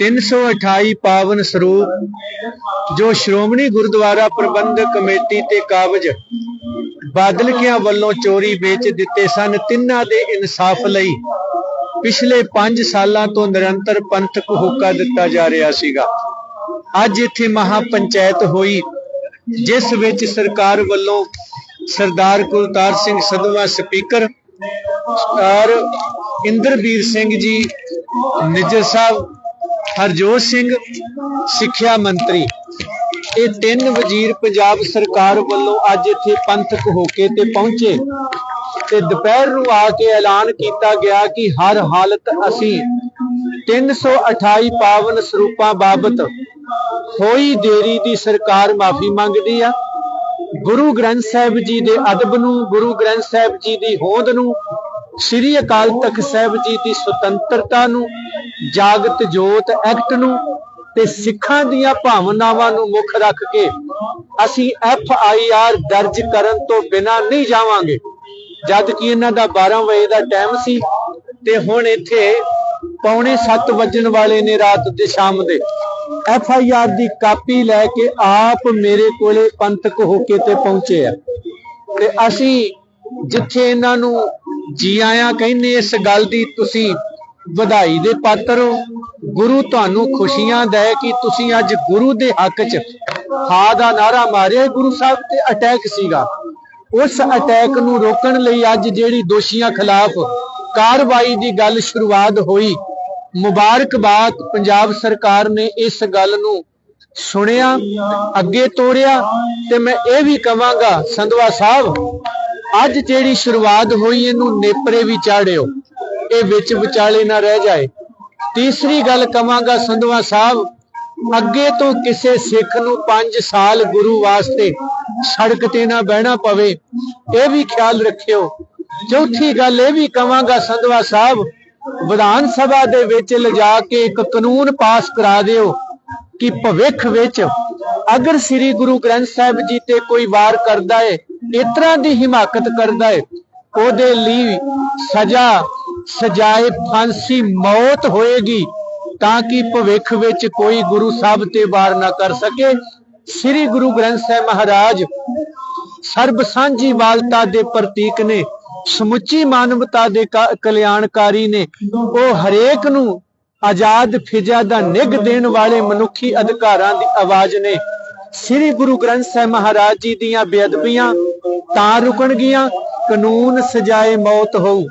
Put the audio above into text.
328 ਪਾਵਨ ਸਰੂਪ, ਜੋ ਸ਼੍ਰੋਮਣੀ ਗੁਰਦੁਆਰਾ ਪ੍ਰਬੰਧਕ ਕਮੇਟੀ ਤੇ ਕਾਬਜ ਬਾਦਲਕਿਆਂ ਵੱਲੋਂ ਚੋਰੀ ਵੇਚ ਦਿੱਤੇ ਸਨ, ਤਿੰਨਾਂ ਦੇ ਇਨਸਾਫ ਲਈ ਪਿਛਲੇ 5 ਸਾਲਾਂ ਤੋਂ ਨਿਰੰਤਰ ਪੰਥਕ ਹੁਕਾ ਦਿੱਤਾ ਜਾ ਰਿਹਾ ਸੀਗਾ। ਅੱਜ ਇੱਥੇ ਮਹਾ ਪੰਚਾਇਤ ਹੋਈ, ਜਿਸ ਵਿੱਚ ਸਰਕਾਰ ਵੱਲੋਂ ਸਰਦਾਰ ਕੁਲਤਾਰ ਸਿੰਘ ਸਧਵਾ ਸਪੀਕਰ ਔਰ ਇੰਦਰਬੀਰ ਸਿੰਘ ਜੀ, ਨਿੱਜਰ ਸਾਹਿਬ ਹਰਜੋਤ ਸਿੰਘ, ਸਿੱਖਿਆ ਮੰਤਰੀ। ਇਹ ਤਿੰਨ ਵਜ਼ੀਰ ਪੰਜਾਬ ਸਰਕਾਰ ਵੱਲੋਂ ਅੱਜ ਇੱਥੇ ਪੰਥਕ ਹੋ ਕੇ ਤੇ ਪਹੁੰਚੇ। ਤੇ ਦੁਪਹਿਰ ਨੂੰ ਆ ਕੇ ਐਲਾਨ ਕੀਤਾ ਗਿਆ ਕਿ ਹਰ ਹਾਲਤ ਅਸੀਂ 328 ਪਾਵਨ ਸਰੂਪਾਂ ਬਾਬਤ ਹੋਈ ਦੇਰੀ ਦੀ ਸਰਕਾਰ ਮਾਫੀ ਮੰਗਦੀ ਆ। ਗੁਰੂ ਗ੍ਰੰਥ ਸਾਹਿਬ ਜੀ ਦੇ ਅਦਬ ਨੂੰ, ਗੁਰੂ ਗ੍ਰੰਥ ਸਾਹਿਬ ਜੀ ਦੀ ਹੋਂਦ ਨੂੰ, ਸ੍ਰੀ ਅਕਾਲ ਤਖਤ ਸਾਹਿਬ ਜੀ ਦੀ ਸੁਤੰਤਰਤਾ ਨੂੰ ਜਾਗਤ ਜੋਤ ਐਕਟ ਨੂੰ ਤੇ ਸਿੱਖਾਂ ਦੀਆਂ ਭਾਵਨਾਵਾਂ ਨੂੰ ਮੁੱਖ ਰੱਖ ਕੇ ਅਸੀਂ ਐਫ ਆਈ ਆਰ ਦਰਜ ਕਰਨ ਤੋਂ ਬਿਨਾਂ ਨਹੀਂ ਜਾਵਾਂਗੇ। ਜਦ ਕਿ ਇਹਨਾਂ ਦਾ 12 ਵਜੇ ਦਾ ਟਾਈਮ ਸੀ ਤੇ ਹੁਣ ਇੱਥੇ ਪੌਣੇ 7 ਵੱਜਣ ਵਾਲੇ ਨੇ ਰਾਤ ਦੇ ਸ਼ਾਮ ਦੇ। ਐਫ ਆਈ ਆਰ ਦੀ ਕਾਪੀ ਲੈ ਕੇ ਆਪ ਮੇਰੇ ਕੋਲੇ ਪੰਥਕ ਹੋ ਕੇ ਤੇ ਪਹੁੰਚੇ ਆ। ਤੇ ਅਸੀਂ ਜਿੱਥੇ ਇਹਨਾਂ ਨੂੰ ਜੀ ਆਇਆਂ ਕਹਿੰਦੇ ਇਸ ਗੱਲ ਦੀ ਤੁਸੀਂ ਵਧਾਈ ਦੇ ਪਾਤਰ ਹੋ। ਗੁਰੂ ਤੁਹਾਨੂੰ ਖੁਸ਼ੀਆਂ ਦੇ ਕਿ ਤੁਸੀਂ ਅੱਜ ਗੁਰੂ ਦੇ ਹੱਕ 'ਚ ਹਾਂ ਦਾ ਨਾਰਾ ਮਾਰਿਆ। ਗੁਰੂ ਸਾਹਿਬ ਤੇ ਅਟੈਕ ਸੀਗਾ। ਉਸ ਅਟੈਕ ਨੂੰ ਰੋਕਣ ਲਈ ਅੱਜ ਜਿਹੜੀ ਦੋਸ਼ੀਆਂ ਖਿਲਾਫ ਕਾਰਵਾਈ ਦੀ ਗੱਲ ਸ਼ੁਰੂਆਤ ਹੋਈ। ਮੁਬਾਰਕਬਾਦ ਪੰਜਾਬ ਸਰਕਾਰ ਨੇ ਇਸ ਗੱਲ ਨੂੰ ਸੁਣਿਆ, ਅੱਗੇ ਤੋੜਿਆ ਤੇ ਮੈਂ ਇਹ ਵੀ ਕਵਾਂਗਾ, ਸੰਧਵਾ ਸਾਹਿਬ, ਅੱਜ ਜਿਹੜੀ ਸ਼ੁਰੂਆਤ ਹੋਈ, ਇਹਨੂੰ ਨੇਪਰੇ ਵੀ ਚਾੜਿਓ। ਇਹ ਵਿੱਚ ਵਿਚਾਲੇ ਨਾ ਰਹਿ ਜਾਏ। ਤੀਸਰੀ ਗੱਲ ਕਵਾਂਗਾ ਸੰਧਵਾ ਸਾਹਿਬ, ਅੱਗੇ ਤੋਂ ਕਿਸੇ ਸਿੱਖ ਨੂੰ 5 ਸਾਲ ਗੁਰੂ ਵਾਸਤੇ ਸੜਕ ਤੇ ਨਾ ਬਹਿਣਾ ਪਵੇ, ਇਹ ਵੀ ਖਿਆਲ ਰੱਖਿਓ। ਚੌਥੀ ਗੱਲ ਇਹ ਵੀ ਕਵਾਂਗਾ ਸੰਧਵਾ ਸਾਹਿਬ, ਵਿਧਾਨ ਸਭਾ ਦੇ ਵਿੱਚ ਲਿਜਾ ਕੇ ਇੱਕ ਕਾਨੂੰਨ ਪਾਸ ਕਰਾ ਦਿਓ ਕਿ ਭਵਿੱਖ ਵਿੱਚ ਅਗਰ ਸ੍ਰੀ ਗੁਰੂ ਗ੍ਰੰਥ ਸਾਹਿਬ ਜੀ ਤੇ ਕੋਈ ਵਾਰ ਕਰਦਾ ਹੈ ਇਸ ਤਰ੍ਹਾਂ ਦੀ ਹਿਮਾਕਤ ਕਰਦਾ ਹੈ ਉਹਦੇ ਲਈ ਸਜ਼ਾ ਸਜਾਏ ਫਾਂਸੀ ਮੌਤ ਹੋਏਗੀ ਤਾਂ ਕਿ ਭਵਿੱਖ ਵਿੱਚ ਕੋਈ ਗੁਰੂ ਸਾਹਿਬ ਤੇ ਵਾਰ ਨਾ ਕਰ ਸਕੇ। ਸ੍ਰੀ ਗੁਰੂ ਗ੍ਰੰਥ ਸਾਹਿਬ ਮਹਾਰਾਜ ਸਰਬ ਸਾਂਝੀ ਵਾਲਤਾ ਦੇ ਪ੍ਰਤੀਕ ਨੇ, ਸਮੁੱਚੀ ਮਾਨਵਤਾ ਦੇ ਕਲਿਆਣਕਾਰੀ ਨੇ, ਉਹ ਹਰੇਕ ਨੂੰ ਆਜ਼ਾਦ ਫਿਜ਼ਾ ਦਾ ਨਿਗ ਦੇਣ ਵਾਲੇ ਮਨੁੱਖੀ ਅਧਿਕਾਰਾਂ ਦੀ ਆਵਾਜ਼ ਨੇ। ਸ੍ਰੀ ਗੁਰੂ ਗ੍ਰੰਥ ਸਾਹਿਬ ਮਹਾਰਾਜ ਜੀ ਦੀਆਂ ਬੇਅਦਬੀਆਂ ਤਾਂ ਰੁਕਣਗੀਆਂ, ਕਾਨੂੰਨ ਸਜਾਏ ਮੌਤ ਹੋਊ।